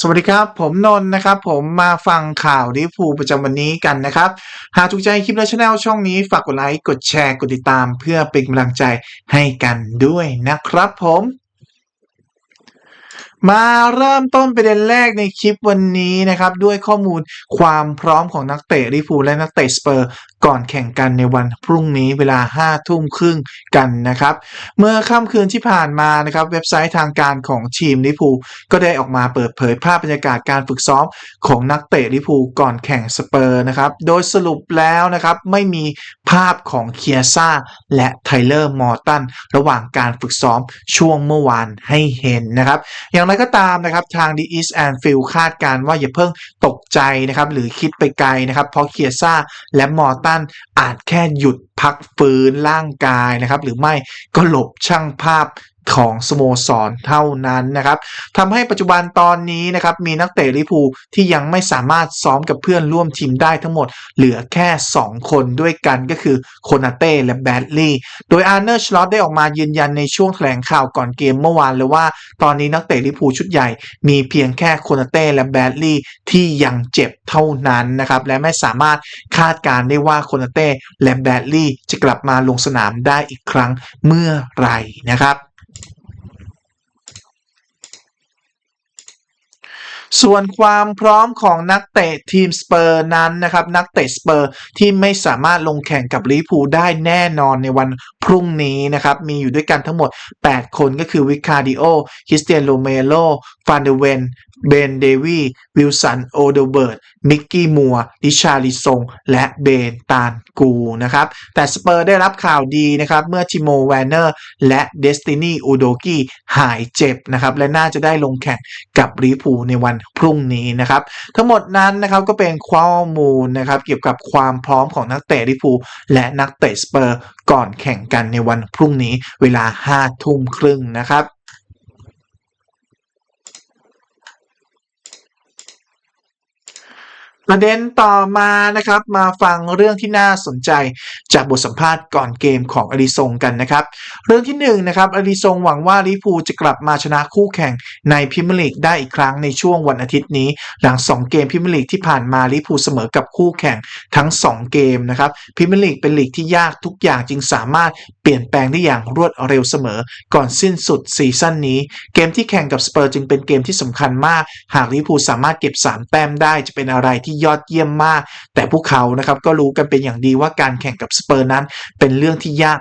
สวัสดีครับ ผมนนท์นะครับ ผมมาฟังข่าวลิเวอร์พูประจำวันนี้กันนะครับ หากถูกใจคลิปและช anel ช่องนี้ฝากกดไลค์กดแชร์กดติดตามเพื่อเป็นกำลังใจให้กันด้วยนะครับผม มาเริ่มต้นประเด็นแรกในคลิปวันนี้นะครับ ด้วยข้อมูลความพร้อมของนักเตะลิเวอร์พูและนักเตะสเปอร์ ก่อนแข่งกันในวันพรุ่งนี้เวลา5ทุ่มครึ่งกันนะครับ เมื่อค่ำคืนที่ผ่านมานะครับเว็บไซต์ทางการของทีมลิพูก็ได้ออกมาเปิดเผยภาพบรรยากาศการฝึกซ้อมของนักเตะลิพูก่อนแข่งสเปอร์นะครับโดยสรุปแล้วนะครับไม่มีภาพของเคียซ่าและไทเลอร์มอร์ตันระหว่างการฝึกซ้อมช่วงเมื่อวานให้เห็นนะครับ อย่างไรก็ตามนะครับทาง The East and Field คาดการณ์ว่าอย่าเพิ่งตกใจนะครับหรือคิดไปไกลนะครับเพราะเคียซ่าและมอร์ตันอาจแค่หยุดพักฟื้นร่างกายนะครับ หรือไม่ก็หลบช่างภาพ ของสโมสรเท่านั้นนะครับทำให้ปัจจุบันตอนนี้นะครับมีนักเตะลิพูที่ยังไม่สามารถซ้อมกับเพื่อนร่วมทีมได้ทั้งหมด เหลือแค่ 2 คนด้วยกันก็คือโคนาเต้และแบดลีย์โดยอาร์เนอร์ชลอตได้ออกมายืนยันในช่วงแถลงข่าวก่อนเกมเมื่อวานเลยว่า ตอนนี้นักเตะลิพูชุดใหญ่ มีเพียงแค่โคนาเต้และแบดลีย์ที่ยังเจ็บเท่านั้นนะครับและไม่สามารถคาดการณ์ได้ว่าโคนาเต้และแบดลีย์จะกลับมาลงสนามได้อีกครั้งเมื่อไหร่นะครับ ส่วนความพร้อมของนักเตะทีมสเปอร์นั้นนะครับ นักเตะสเปอร์ที่ไม่สามารถลงแข่งกับลิเวอร์พูลได้แน่นอนในวันพรุ่งนี้นะครับ มีอยู่ด้วยกันทั้งหมด 8 คนก็คือวิคาดิโอ คริสเตียนโรเมโลฟานเดเวน เบนเดวีวิลสันโอเดเบิร์ตมิกกี้มัวดิชาลิซงและเบนตานกูนะครับแต่สเปอร์ได้รับข่าวดีนะครับเมื่อทิโมแวนเนอร์และเดสตินีอูโดกี้หายเจ็บนะครับและน่าจะได้ลงแข่งกับลิพูในวันพรุ่งนี้นะครับทั้งหมดนั้นนะครับก็เป็นข้อมูลนะครับเกี่ยวกับความพร้อมของนักเตะลิพูและนักเตะสเปอร์ก่อนแข่งกันในวันพรุ่งนี้เวลา5ทุ่มครึ่งนะครับ ประเด็นต่อมานะครับ มาฟังเรื่องที่น่าสนใจจากบทสัมภาษณ์ก่อนเกมของอริซงกันนะครับ เรื่องที่1นงนะครับอริซงหวังว่าลิเวอร์พูจะกลับมาชนะคู่แข่งในพรีเมียร์ลีกได้อีกครั้งในช่วงวันอาทิตย์นี้ หลัง 2 เกมพรีเมียร์ลีกที่ผ่านมาลิเวอร์พูเสมอกับคู่แข่งทั้ง 2 เกมนะครับพรีเมียร์ลีกเป็นลีกที่ยากทุกอย่างจึงสามารถเปลี่ยนแปลงได้อย่างรวดเร็วเสมอ ก่อนสิ้นสุดซีซั่นนี้ เกมที่แข่งกับสเปอร์จึงเป็นเกมที่สำคัญมาก หากลิเวอร์พูสามารถเก็บ3แต้มได้จะเป็นอะไรที่ยอดเยี่ยมมาก แต่พวกเขานะครับก็รู้กันเป็นอย่างดีว่าการแข่งกับสเปอร์นั้นเป็นเรื่องที่ยาก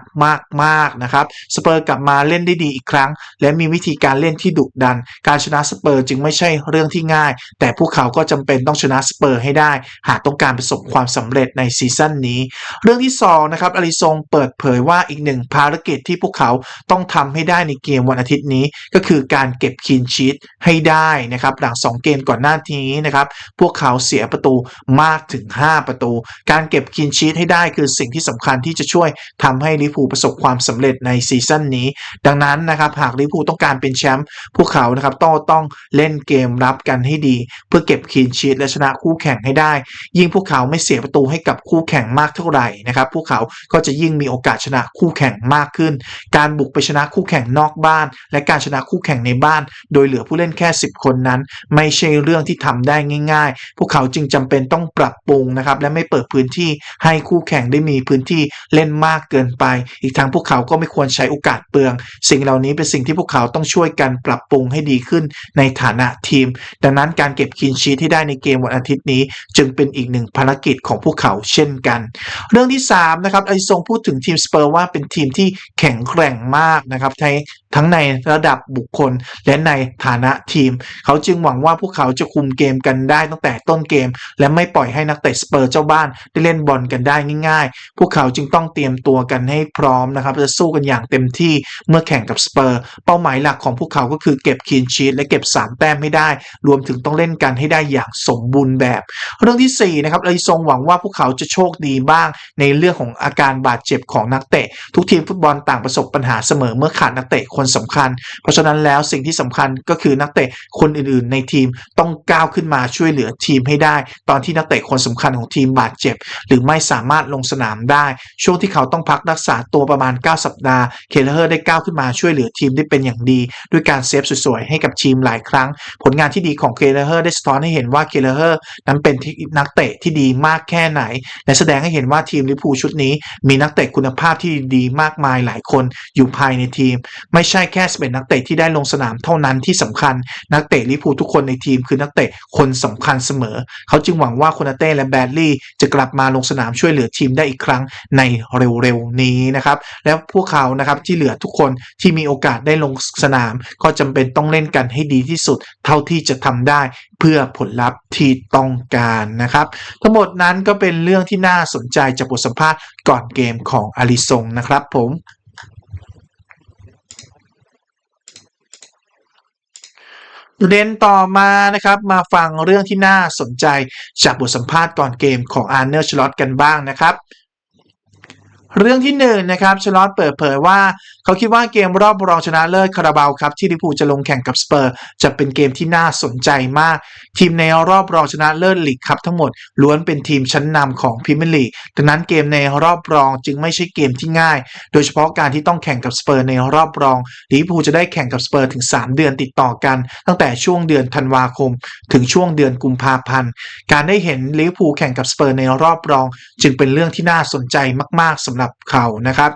มากๆนะครับสเปอร์กลับมาเล่นได้ดีอีกครั้ง และมีวิธีการเล่นที่ดุดัน การชนะสเปอร์จึงไม่ใช่เรื่องที่ง่าย แต่พวกเขาก็จำเป็นต้องชนะสเปอร์ให้ได้ หากต้องการประสบความสำเร็จในซีซั่นนี้ เรื่องที่2นะครับอลิซงเปิดเผยว่าอีกหนึ่งภารกิจที่พวกเขาต้องทำให้ได้ในเกมวันอาทิตย์นี้ ก็คือการเก็บคีนชีตให้ได้นะครับหลัง 2 เกมก่อนหน้านี้นะครับพวกเขาเสียประตูมากถึง 5 ประตู การเก็บคีนชีตให้ได้คือสิ่งที่สำคัญที่จะช่วยทำให้ลิเวอร์พูประสบความสำเร็จในซีซั่นนี้ ดังนั้นนะครับหากลิเวอร์พูต้องการเป็นแชมป์พวกเขานะครับต้องต้องเล่นเกมรับกันให้ดี เพื่อเก็บคีนชีตและชนะคู่แข่งให้ได้ ยิ่งพวกเขาไม่เสียประตูให้กับคู่แข่งมากเท่าไหร่นะครับพวกเขาก็จะยิ่งมีโอกาสชนะคู่แข่งมากขึ้น การบุกไปชนะคู่แข่งนอกบ้าน และการชนะคู่แข่งในบ้าน โดยเหลือผู้เล่นแค่ 10 คนนั้น ไม่ใช่เรื่องที่ทำได้ง่าย ๆ พวกเขาจึงจำเป็นต้องปรับปรุงนะครับ และไม่เปิดพื้นที่ให้คู่แข่งได้มีพื้นที่เล่นมากเกินไป อีกทั้งพวกเขาก็ไม่ควรใช้โอกาสเปลือง สิ่งเหล่านี้เป็นสิ่งที่พวกเขาต้องช่วยกันปรับปรุงให้ดีขึ้นในฐานะทีม ดังนั้นการเก็บคีนชีทที่ได้ในเกมวันอาทิตย์นี้ จึงเป็นอีกหนึ่งภารกิจของพวกเขาเช่นกัน เรื่องที่3นะครับไอซงพูดถึงทีมสเปอร์ว่าเป็นทีมที่แข็งแกร่งมากนะครับในทั้งในระดับบุคคล และในฐานะทีม เขาจึงหวังว่าพวกเขาจะคุมเกมกันได้ตั้งแต่ต้นเกม และไม่ปล่อยให้นักเตะสเปอร์เจ้าบ้านได้เล่นบอลกันได้ง่าย ๆ พวกเขาจึงต้องเตรียมตัวกันให้พร้อมนะครับจะสู้กันอย่างเต็มที่เมื่อแข่งกับสเปอร์ เป้าหมายหลักของพวกเขาก็คือเก็บคีนชีตและเก็บ 3 แต้มให้ได้ รวมถึงต้องเล่นกันให้ได้อย่างสมบูรณ์แบบ เรื่องที่4นะครับไอซงหวังว่าพวกเขาจะโชคดีบ้าง ในเรื่องของอาการบาดเจ็บของนักเตะ ทุกทีมฟุตบอลต่างประสบปัญหาเสมอเมื่อขาดนักเตะคนคนสำคัญ เพราะฉะนั้นแล้วสิ่งที่สำคัญก็คือนักเตะคนอื่นๆ ในทีมต้องก้าวขึ้นมาช่วยเหลือทีมให้ได้ ตอนที่นักเตะคนสำคัญของทีมบาดเจ็บ หรือไม่สามารถลงสนามได้ ช่วงที่เขาต้องพักรักษาตัวประมาณ 9 สัปดาห์ เคเลอร์ได้ก้าวขึ้นมาช่วยเหลือทีมได้เป็นอย่างดี ด้วยการเซฟสวยๆ ให้กับทีมหลายครั้ง ผลงานที่ดีของเคเลอร์ได้สะท้อนให้เห็นว่าเคเลอร์นั้นเป็นนักเตะที่ดีมากแค่ไหน และแสดงให้เห็นว่าทีมลิเวอร์พูลชุดนี้ มีนักเตะคุณภาพที่ดีมากมายหลายคนอยู่ภายในทีม ไม่ใช่แค่เป็นนักเตะที่ได้ลงสนามเท่านั้นที่สำคัญนักเตะลิพูทุกคนในทีมคือนักเตะคนสำคัญเสมอ เขาจึงหวังว่าโคนาเต้และแบดลี่จะกลับมาลงสนามช่วยเหลือทีมได้อีกครั้งในเร็วๆนี้นะครับแล้วพวกเขานะครับที่เหลือทุกคนที่มีโอกาสได้ลงสนาม ก็จำเป็นต้องเล่นกันให้ดีที่สุด เท่าที่จะทำได้เพื่อผลลัพธ์ที่ต้องการนะครับ ทั้งหมดนั้นก็เป็นเรื่องที่น่าสนใจจากบทสัมภาษณ์ก่อนเกมของอาริซงนะครับผม ประเด็นต่อมานะครับมาฟังเรื่องที่น่าสนใจจากบทสัมภาษณ์ก่อนเกมของอาร์เนอร์ชลอตกันบ้างนะครับ เรื่องที่หนึ่งนะครับชลอตเปิดเผยว่า เขาคิดว่าเกมรอบรองชนะเลิศคาราบาวครับที่ลิเวอร์พูจะลงแข่งกับสเปอร์ จะเป็นเกมที่น่าสนใจมาก ทีมในรอบรองชนะเลิศลีกครับทั้งหมดล้วนเป็นทีมชั้นนำของพรีเมียร์ลีกดังนั้นเกมในรอบรองจึงไม่ใช่เกมที่ง่าย โดยเฉพาะการที่ต้องแข่งกับสเปอร์ในรอบรองลิเวอร์พูจะได้แข่งกับสเปอร์ถึง 3 เดือนติดต่อกัน ตั้งแต่ช่วงเดือนธันวาคม ถึงช่วงเดือนกุมภาพันธ์การได้เห็นลิเวอร์พูแข่งกับสเปอร์ในรอบรอง จึงเป็นเรื่องที่น่าสนใจมากๆสำหรับเขานะครับ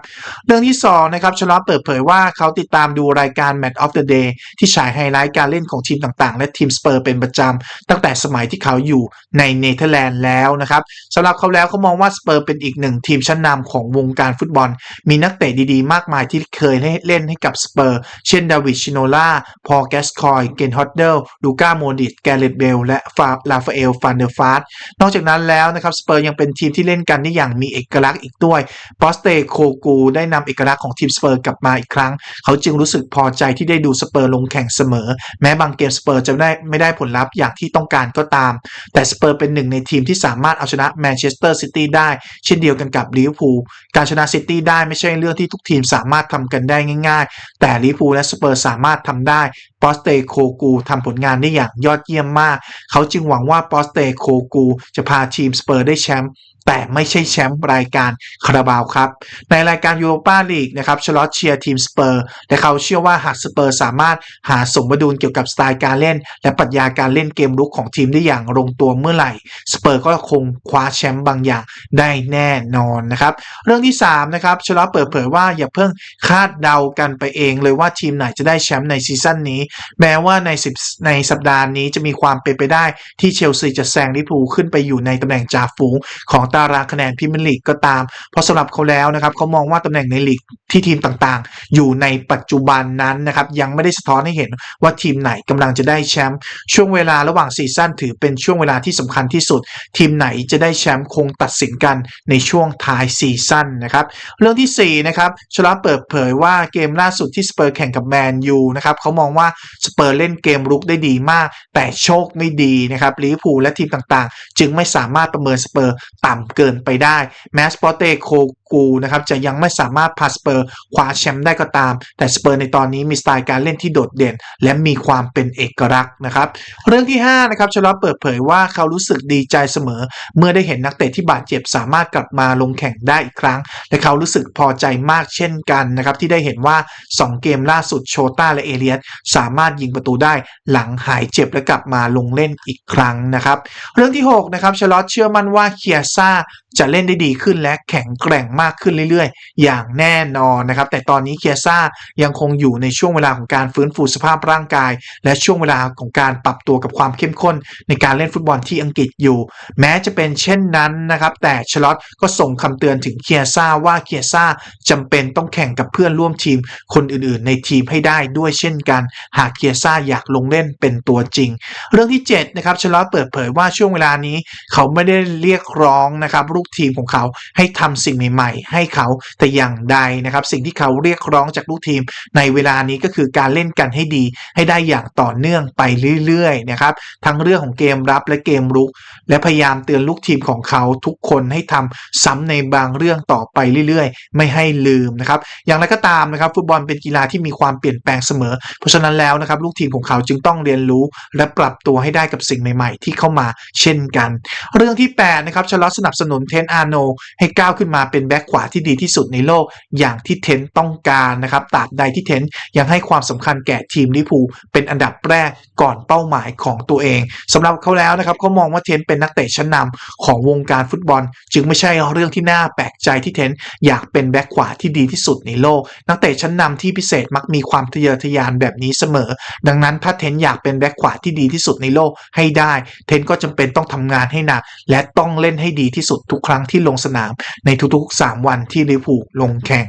เรื่องที่2นะครับชลอเปิดเผยว่าเขาติดตามดูรายการ Match of the Day ที่ฉายไฮไลท์การเล่นของทีมต่างๆ และทีมสเปอร์เป็นประจำตั้งแต่สมัยที่เขาอยู่ในเนเธอร์แลนด์แล้วนะครับสำหรับเขาแล้วเขามองว่าสเปอร์เป็นอีกหนึ่งทีมชั้นนำของวงการฟุตบอล มีนักเตะดีๆ มากมายที่เคยเล่นให้กับสเปอร์เช่นดาวิดชิโนล่าพอลแกสคอยเกนฮอตเดลลูก้าโมดิสแกเรตเบลและฟาลาฟาเอลฟันเดอร์ฟาสนอกจากนั้นแล้วนะครับสเปอร์ยังเป็นทีมที่เล่นกันได้อย่างมีเอกลักษณ์อีกด้วยปอสเตโคกูได้นำเอกลักษณ์ของทีมสเปอร์กลับมาอีกครั้ง เขาจึงรู้สึกพอใจที่ได้ดูสเปอร์ลงแข่งเสมอ แม้บางเกมสเปอร์จะได้ไม่ได้ผลลัพธ์อย่างที่ต้องการก็ตาม แต่สเปอร์เป็นหนึ่งในทีมที่สามารถเอาชนะแมนเชสเตอร์ซิตี้ได้เช่นเดียวกันกับลิเวอร์พูลการชนะซิตี้ได้ไม่ใช่เรื่องที่ทุกทีมสามารถทำกันได้ง่าย ๆ แต่ลิเวอร์พูลและสเปอร์สามารถทำได้ปอสเตโคกูทำผลงานได้อย่างยอดเยี่ยมมาก เขาจึงหวังว่าปอสเตโคกูจะพาทีมสเปอร์ได้แชมป์ แต่ไม่ใช่แชมป์รายการคาราบาวครับ ในรายการยูโรปาลีกนะครับชลอตเชียร์ทีมสเปอร์และเขาเชื่อว่าหากสเปอร์สามารถหาสมดุลเกี่ยวกับสไตล์การเล่น และปรัชญาการเล่นเกมรุกของทีมได้อย่างลงตัวเมื่อไหร่สเปอร์ก็คงคว้าแชมป์บางอย่างได้แน่นอนนะครับ เรื่องที่3นะครับชลอตเปิดเผยว่าอย่าเพิ่งคาดเดากันไปเองเลยว่าทีมไหนจะได้แชมป์ในซีซั่นนี้ แม้ว่าใน10ในสัปดาห์นี้จะมีความเป็นไปได้ที่เชลซีจะแซงลิเวอร์พูลขึ้นไปอยู่ในตำแหน่งจ่าฝูงของตารางคะแนนพรีเมียร์ลีกก็ตาม เพราะสำหรับเขาแล้วนะครับเขามองว่าตำแหน่งในลีกที่ทีมต่างๆ อยู่ในปัจจุบันนั้นนะครับยังไม่ได้สะท้อนให้เห็นว่าทีมไหนกำลังจะได้แชมป์ช่วงเวลาระหว่างซีซั่นถือเป็นช่วงเวลาที่สำคัญที่สุด ทีมไหนจะได้แชมป์คงตัดสินกันในช่วงท้ายซีซั่นนะครับเรื่องที่4นะครับชลอเปิดเผยว่าเกมล่าสุดที่สเปอร์แข่งกับแมนยูนะครับเขามองว่าสเปอร์เล่นเกมรุกได้ดีมาก แต่โชคไม่ดีนะครับลิเวอร์พูลและทีมต่างๆ จึงไม่สามารถประเมินสเปอร์ต่ำเกินไปได้แมสปอเตโคกูนะครับจะยังไม่สามารถพาสเปอร์คว้าแชมป์ได้ก็ตาม แต่สเปอร์ในตอนนี้มีสไตล์การเล่นที่โดดเด่น และมีความเป็นเอกลักษณ์นะครับ เรื่องที่5นะครับชลอตเปิดเผยว่าเขารู้สึกดีใจเสมอ เมื่อได้เห็นนักเตะที่บาดเจ็บสามารถกลับมาลงแข่งได้อีกครั้ง และเขารู้สึกพอใจมากเช่นกันนะครับที่ได้เห็นว่า 2 เกมล่าสุดโชต้าและเอเลียสสามารถยิงประตูได้หลังหายเจ็บและกลับมาลงเล่นอีกครั้งนะครับ เรื่องที่6นะครับชลอตเชื่อมั่นว่าเคียซ่า จะเล่นได้ดีขึ้นและแข็งแกร่งมากขึ้นเรื่อยๆ อย่างแน่นอนนะครับ แต่ตอนนี้เคียซ่ายังคงอยู่ในช่วงเวลาของการฟื้นฟูสภาพร่างกาย และช่วงเวลาของการปรับตัวกับความเข้มข้น ในการเล่นฟุตบอลที่อังกฤษอยู่ แม้จะเป็นเช่นนั้นนะครับ แต่ชลอตก็ส่งคำเตือนถึงเคียซ่าว่าเคียซ่าจำเป็นต้องแข่งกับเพื่อนร่วมทีมคนอื่นๆ ในทีมให้ได้ด้วยเช่นกัน หากเคียซ่าอยากลงเล่นเป็นตัวจริง เรื่องที่7นะครับชลอตเปิดเผยว่าช่วงเวลานี้ เขาไม่ได้เรียกร้องนะครับรูกทีมของเขา ให้ทำสิ่งใหม่ ๆ ให้เขาแต่อย่างใดนะครับ สิ่งที่เขาเรียกร้องจากลูกทีม ในเวลานี้ก็คือการเล่นกันให้ดี ให้ได้อย่างต่อเนื่องไปเรื่อยๆนะครับทั้งเรื่องของเกมรับและเกมรุก และพยายามเตือนลูกทีมของเขาทุกคนให้ทำซ้ำในบางเรื่องต่อไปเรื่อยๆ ไม่ให้ลืมนะครับ อย่างไรก็ตามนะครับฟุตบอลเป็นกีฬาที่มีความเปลี่ยนแปลงเสมอ เพราะฉะนั้นแล้วนะครับ ลูกทีมของเขาจึงต้องเรียนรู้และปรับตัวให้ได้กับสิ่งใหม่ ๆ ที่เข้ามาเช่นกัน เรื่องที่8นะครับชลอสนับสนุนเททนอาโนให้ก้าวขึ้นมาเป็นแบ็คขวาที่ดีที่สุดในโลกอย่างที่เทนต้องการนะครับตราบใดที่เทนยังให้ความสำคัญแก่ทีมลิพูเป็นอันดับแรกก่อนเป้าหมายของตัวเองสำหรับเขาแล้วนะครับเขามองว่าเทนเป็นนักเตะชั้นนำของวงการฟุตบอล จึงไม่ใช่เรื่องที่น่าแปลกใจที่เทนอยากเป็นแบ็คขวาที่ดีที่สุดในโลก นักเตะชั้นนำที่พิเศษมักมีความทะเยอทะยานแบบนี้เสมอ ดังนั้นถ้าเทนอยากเป็นแบ็คขวาที่ดีที่สุดในโลกให้ได้ เทนก็จำเป็นต้องทำงานให้หนักและต้องเล่นให้ดีที่สุดทุกครั้งที่ลงสนามในทุกๆ 3 วันที่ลิเวอร์พูลลงแข่ง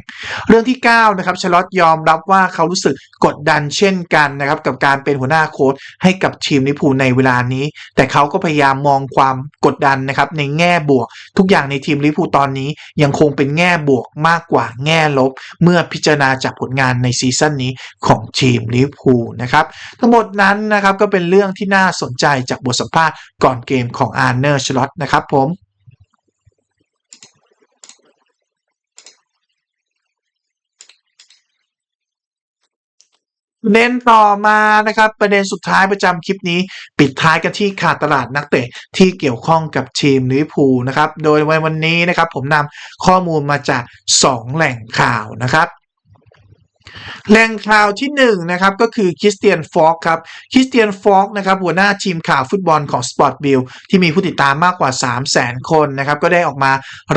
เรื่องที่ 9 นะครับชลอตยอมรับว่าเขารู้สึกกดดันเช่นกันนะครับกับการเป็นหัวหน้าโค้ชให้กับทีมลิเวอร์พูลในเวลานี้ แต่เขาก็พยายามมองความกดดันนะครับในแง่บวก ทุกอย่างในทีมลิเวอร์พูลตอนนี้ยังคงเป็นแง่บวกมากกว่าแง่ลบ เมื่อพิจารณาจากผลงานในซีซั่นนี้ของทีมลิเวอร์พูลนะครับทั้งหมดนั้นนะครับก็เป็นเรื่องที่น่าสนใจจากบทสัมภาษณ์ก่อนเกมของอาร์เนอร์ชลอตนะครับผม เน้นต่อมานะครับประเด็นสุดท้ายประจำคลิปนี้ ปิดท้ายกันที่ขาดตลาดนักเตะที่เกี่ยวข้องกับทีมลิเวอร์พูลนะครับ โดยวันนี้นะครับผมนำข้อมูลมาจาก 2 แหล่งข่าวนะครับ แหล่งข่าวที่1นะครับก็คือคริสเตียนฟอกครับคริสเตียนฟอกนะครับหัวหน้าทีมข่าวฟุตบอลของ Sport b i l l ที่มีผู้ติดตามมากกว่า 3 0 0 0 0 0คนนะครับก็ได้ออกมา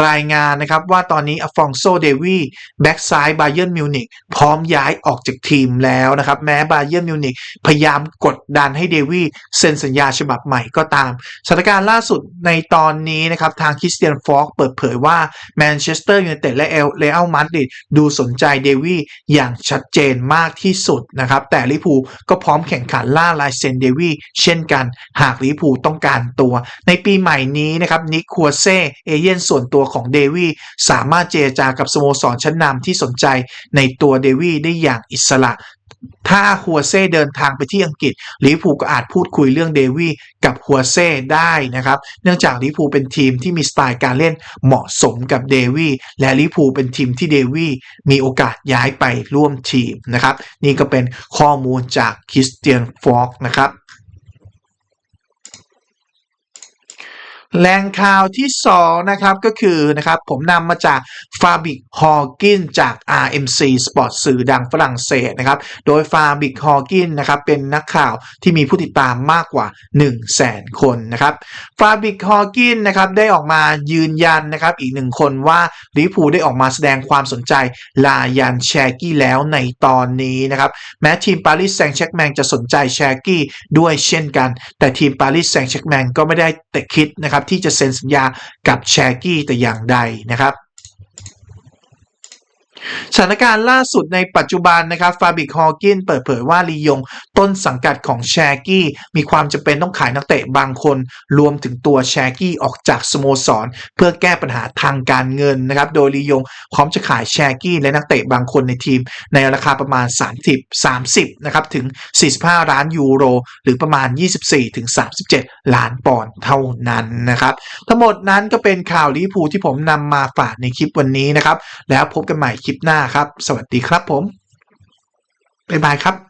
รายงานนะครับว่าตอนนี้อฟองโซเดวีแบ็กซ้ายบาเยิร์นมิวนิกพร้อมย้ายออกจากทีมแล้วนะครับแม้บาเยิร์นมิวนิกพยายามกดดันให้เดวีเซ็นสัญญาฉบับใหม่ก็ตามสถานการณ์ล่าสุดในตอนนี้นะครับทางคริสเตียนฟอกเปิดเผยว่าแมนเชสเตอร์ยูไนเต็ดและเอลเรอัลมาดริดดูสนใจเดวีอย่างชัดเจนมากที่สุดนะครับ แต่ลิพูก็พร้อมแข่งขันล่าลายเซนเดวีเช่นกัน หากลิพูต้องการตัว ในปีใหม่นี้นะครับนิคัวเซ่เอเย่นส่วนตัวของเดวีสามารถเจรจากับสโมสรชั้นนำที่สนใจในตัวเดวีได้อย่างอิสระ ถ้าฮัวเซ่เดินทางไปที่อังกฤษลิฟูก็อาจพูดคุยเรื่องเดวี่กับฮัวเซ่ได้นะครับ เนื่องจากลิฟูเป็นทีมที่มีสไตล์การเล่นเหมาะสมกับเดวี่และลิฟูเป็นทีมที่เดวี่มีโอกาสย้ายไปร่วมทีมนะครับ นี่ก็เป็นข้อมูลจากคริสเตียนฟอกนะครับ แหล่งข่าวที่ 2 นะครับ ก็คือนะครับผมนำมาจากฟาบิกฮอร์กินจาก RMC Sport สื่อดังฝรั่งเศสนะครับ โดยฟาบิกฮอร์กินนะครับเป็นนักข่าวที่มีผู้ติดตามมากกว่า 1 0 0 0 0แสนคนนะครับฟาบิกฮอร์กินนะครับได้ออกมายืนยันนะครับอีกหนึ่งคนว่าลิพูได้ออกมาแสดงความสนใจลายันแชร์กี้แล้วในตอนนี้นะครับแม้ทีมปารีสแซงต์แชร์กแมงจะสนใจแชร์กี้ด้วยเช่นกัน แต่ทีมปารีสแซงต์แชร์กแมงก็ไม่ได้แต่คิดนะครับที่จะเซ็นสัญญากับแชร์กี้แต่อย่างใดนะครับ สถานการณ์ล่าสุดในปัจจุบันนะครับฟาบิกฮอกินเปิดเผยว่าลียงต้นสังกัดของแชกี้มีความจำเป็นต้องขายนักเตะบางคน รวมถึงตัวแชกี้ออกจากสโมสร เพื่อแก้ปัญหาทางการเงินนะครับโดยลียงพร้อมจะขายแชกี้และนักเตะบางคนในทีม ในราคาประมาณ 30 30นะครับถึง 45 ล้านยูโร หรือประมาณ 24ถึง37 ล้านปอนด์เท่านั้นนะครับทั้งหมดนั้นก็เป็นข่าวลิเวอร์พูลที่ผมนำมาฝากในคลิปวันนี้นะครับแล้วพบกันใหม่คลิปหน้าครับ สวัสดีครับผม บ๊ายบายครับ